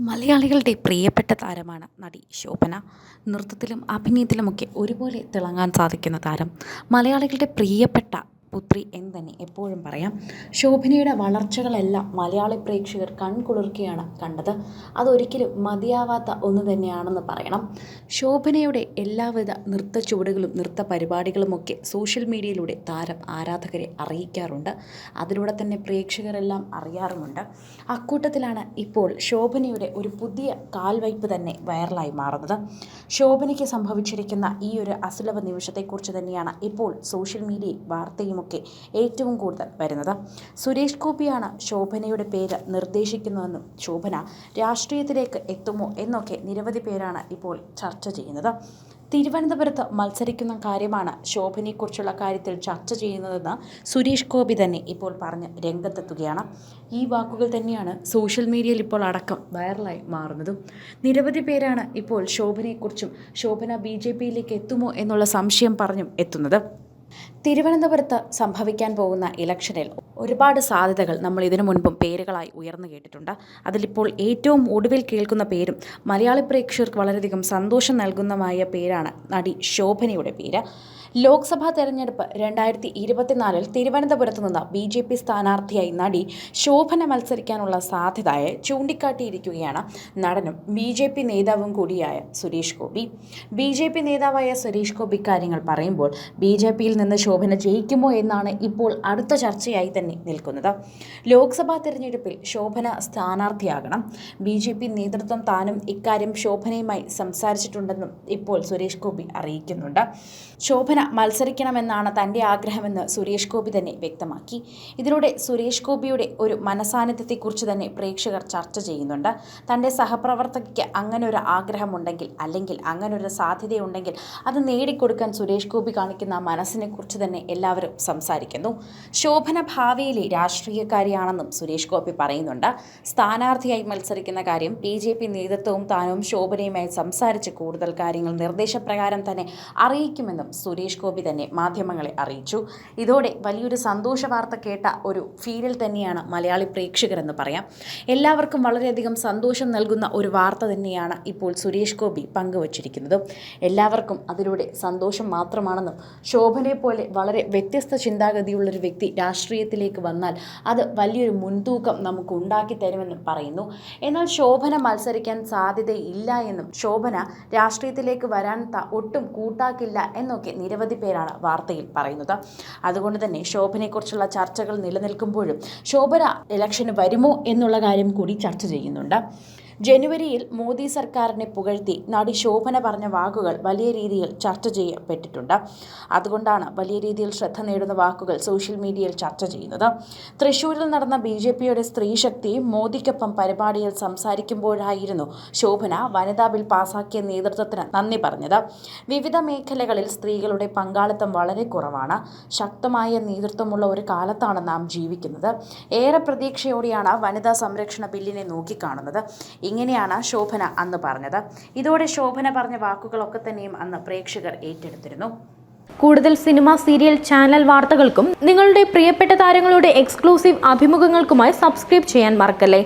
മലയാളികളുടെ പ്രിയപ്പെട്ട താരമാണ് നടി ശോഭന. നൃത്തത്തിലും അഭിനയത്തിലുമൊക്കെ ഒരുപോലെ തിളങ്ങാൻ സാധിക്കുന്ന താരം. മലയാളികളുടെ പ്രിയപ്പെട്ട പുത്രി എന്ന് തന്നെ എപ്പോഴും പറയാം. ശോഭനയുടെ വളർച്ചകളെല്ലാം മലയാളി പ്രേക്ഷകർ കൺകുളിർക്കുകയാണ് കണ്ടത്. അതൊരിക്കലും മതിയാവാത്ത ഒന്ന് തന്നെയാണെന്ന് പറയണം. ശോഭനയുടെ എല്ലാവിധ നൃത്ത ചുവടുകളും നൃത്ത പരിപാടികളുമൊക്കെ സോഷ്യൽ മീഡിയയിലൂടെ താരം ആരാധകരെ അറിയിക്കാറുണ്ട്. അതിലൂടെ തന്നെ പ്രേക്ഷകരെല്ലാം അറിയാറുമുണ്ട്. അക്കൂട്ടത്തിലാണ് ഇപ്പോൾ ശോഭനയുടെ ഒരു പുതിയ കാൽവയ്പ് തന്നെ വൈറലായി മാറുന്നത്. ശോഭനയ്ക്ക് സംഭവിച്ചിരിക്കുന്ന ഈ ഒരു അസുലഭ നിമിഷത്തെക്കുറിച്ച് തന്നെയാണ് ഇപ്പോൾ സോഷ്യൽ മീഡിയയിൽ വാർത്തയുമൊക്കെ ഏറ്റവും കൂടുതൽ വരുന്നത്. സുരേഷ് ഗോപിയാണ് ശോഭനയുടെ പേര് നിർദ്ദേശിക്കുന്നതെന്നും ശോഭന രാഷ്ട്രീയത്തിലേക്ക് എത്തുമോ എന്നൊക്കെ നിരവധി പേരാണ് ഇപ്പോൾ ചർച്ച ചെയ്യുന്നത്. തിരുവനന്തപുരത്ത് മത്സരിക്കുന്ന കാര്യമാണ് ശോഭനയെക്കുറിച്ചുള്ള കാര്യത്തിൽ ചർച്ച ചെയ്യുന്നതെന്ന് സുരേഷ് ഗോപി തന്നെ ഇപ്പോൾ പറഞ്ഞ് രംഗത്തെത്തുകയാണ്. ഈ വാക്കുകൾ തന്നെയാണ് സോഷ്യൽ മീഡിയയിൽ ഇപ്പോൾ അടക്കം വൈറലായി മാറുന്നതും. നിരവധി പേരാണ് ഇപ്പോൾ ശോഭനയെക്കുറിച്ചും ശോഭന ബി ജെ പിയിലേക്ക് എത്തുമോ എന്നുള്ള സംശയം പറഞ്ഞും എത്തുന്നത്. തിരുവനന്തപുരത്ത് സംഭവിക്കാൻ പോകുന്ന ഇലക്ഷനിൽ ഒരുപാട് സാധ്യതകൾ നമ്മൾ ഇതിനു മുൻപും പേരുകളായി ഉയർന്നു കേട്ടിട്ടുണ്ട്. അതിലിപ്പോൾ ഏറ്റവും ഒടുവിൽ കേൾക്കുന്ന പേരും മലയാളി പ്രേക്ഷകർക്ക് വളരെയധികം സന്തോഷം നൽകുന്നതുമായ പേരാണ് നടി ശോഭനയുടെ പേര്. ലോക്സഭാ തെരഞ്ഞെടുപ്പ് രണ്ടായിരത്തി ഇരുപത്തിനാലിൽ തിരുവനന്തപുരത്ത് നിന്ന് ബി ജെ പി സ്ഥാനാർത്ഥിയായി നടി ശോഭന മത്സരിക്കാനുള്ള സാധ്യതയെ ചൂണ്ടിക്കാട്ടിയിരിക്കുകയാണ് നടനും ബി ജെ പി നേതാവും കൂടിയായ Suresh Gopi. B J P നേതാവായ സുരേഷ് ഗോപി കാര്യങ്ങൾ പറയുമ്പോൾ ബി ജെ പിയിൽ നിന്ന് ശോഭന ജയിക്കുമോ എന്നാണ് ഇപ്പോൾ അടുത്ത ചർച്ചയായി തന്നെ നിൽക്കുന്നത്. ലോക്സഭാ തെരഞ്ഞെടുപ്പിൽ ശോഭന സ്ഥാനാർത്ഥിയാകണം. ബി ജെ പി നേതൃത്വം താനും ഇക്കാര്യം ശോഭനയുമായി സംസാരിച്ചിട്ടുണ്ടെന്നും ഇപ്പോൾ സുരേഷ് ഗോപി അറിയിക്കുന്നുണ്ട്. ശോഭന മത്സരിക്കണമെന്നാണ് തന്റെ ആഗ്രഹമെന്ന് സുരേഷ് ഗോപി തന്നെ വ്യക്തമാക്കി. ഇതിലൂടെ സുരേഷ് ഗോപിയുടെ ഒരു മനസാന്നിധ്യത്തെക്കുറിച്ച് തന്നെ പ്രേക്ഷകർ ചർച്ച ചെയ്യുന്നുണ്ട്. തന്റെ സഹപ്രവർത്തകയ്ക്ക് അങ്ങനെ ഒരു ആഗ്രഹമുണ്ടെങ്കിൽ അല്ലെങ്കിൽ അങ്ങനെ ഒരു സാധ്യതയുണ്ടെങ്കിൽ അത് നേടിക്കൊടുക്കാൻ സുരേഷ് ഗോപി കാണിക്കുന്ന മനസ്സിനെക്കുറിച്ച് തന്നെ എല്ലാവരും സംസാരിക്കുന്നു. ശോഭന ഭാവിയിലെ രാഷ്ട്രീയക്കാരിയാണെന്നും സുരേഷ് ഗോപി പറയുന്നുണ്ട്. സ്ഥാനാർത്ഥിയായി മത്സരിക്കുന്ന കാര്യം ബി ജെ പി നേതൃത്വവും താനും ശോഭനയുമായി സംസാരിച്ച് കൂടുതൽ കാര്യങ്ങൾ നിർദ്ദേശപ്രകാരം തന്നെ അറിയിക്കുമെന്നും സുരേഷ് ഗോപി തന്നെ മാധ്യമങ്ങളെ അറിയിച്ചു. ഇതോടെ വലിയൊരു സന്തോഷ വാർത്ത കേട്ട ഒരു ഫീലിൽ തന്നെയാണ് മലയാളി പ്രേക്ഷകരെന്ന് പറയാം. എല്ലാവർക്കും വളരെയധികം സന്തോഷം നൽകുന്ന ഒരു വാർത്ത തന്നെയാണ് ഇപ്പോൾ സുരേഷ് ഗോപി പങ്കുവച്ചിരിക്കുന്നത്. എല്ലാവർക്കും അതിലൂടെ സന്തോഷം മാത്രമാണെന്നും ശോഭനയെ പോലെ വളരെ വ്യത്യസ്ത ചിന്താഗതിയുള്ളൊരു വ്യക്തി രാഷ്ട്രീയത്തിലേക്ക് വന്നാൽ അത് വലിയൊരു മുൻതൂക്കം നമുക്ക് ഉണ്ടാക്കി തരുമെന്നും പറയുന്നു. എന്നാൽ ശോഭന മത്സരിക്കാൻ സാധ്യതയില്ല എന്നും ശോഭന രാഷ്ട്രീയത്തിലേക്ക് വരാൻ ഒട്ടും കൂട്ടാക്കില്ല എന്നൊക്കെ നിരവധി പേരാണ് വാർത്തയിൽ പറയുന്നത്. അതുകൊണ്ട് തന്നെ ശോഭനയെക്കുറിച്ചുള്ള ചർച്ചകൾ നിലനിൽക്കുമ്പോഴും ശോഭന ഇലക്ഷന് വരുമോ എന്നുള്ള കാര്യം കൂടി ചർച്ച ചെയ്യുന്നുണ്ട്. ജനുവരിയിൽ മോദി സർക്കാരിനെ പുകഴ്ത്തി നടി ശോഭന പറഞ്ഞ വാക്കുകൾ വലിയ രീതിയിൽ ചർച്ച ചെയ്യപ്പെട്ടിട്ടുണ്ട്. അതുകൊണ്ടാണ് വലിയ രീതിയിൽ ശ്രദ്ധ നേടുന്ന വാക്കുകൾ സോഷ്യൽ മീഡിയയിൽ ചർച്ച ചെയ്യുന്നത്. തൃശൂരിൽ നടന്ന ബി ജെ പിയുടെ സ്ത്രീശക്തി മോദിക്കൊപ്പം പരിപാടിയിൽ സംസാരിക്കുമ്പോഴായിരുന്നു ശോഭന വനിതാ ബിൽ പാസാക്കിയ നേതൃത്വത്തിന് നന്ദി പറഞ്ഞത്. വിവിധ മേഖലകളിൽ സ്ത്രീകളുടെ പങ്കാളിത്തം വളരെ കുറവാണ്. ശക്തമായ നേതൃത്വമുള്ള ഒരു കാലത്താണ് നാം ജീവിക്കുന്നത്. ഏറെ പ്രതീക്ഷയോടെയാണ് വനിതാ സംരക്ഷണ ബില്ലിനെ നോക്കിക്കാണുന്നത്. ഇങ്ങനെയാണ് ശോഭന അന്ന് പറഞ്ഞത്. ഇതോടെ ശോഭന പറഞ്ഞ വാക്കുകളൊക്കെ തന്നെയും അന്ന് പ്രേക്ഷകർ ഏറ്റെടുത്തിരുന്നു. കൂടുതൽ സിനിമ സീരിയൽ ചാനൽ വാർത്തകൾക്കും നിങ്ങളുടെ പ്രിയപ്പെട്ട താരങ്ങളുടെ എക്സ്ക്ലൂസീവ് അഭിമുഖങ്ങൾക്കുമായി സബ്സ്ക്രൈബ് ചെയ്യാൻ മറക്കല്ലേ?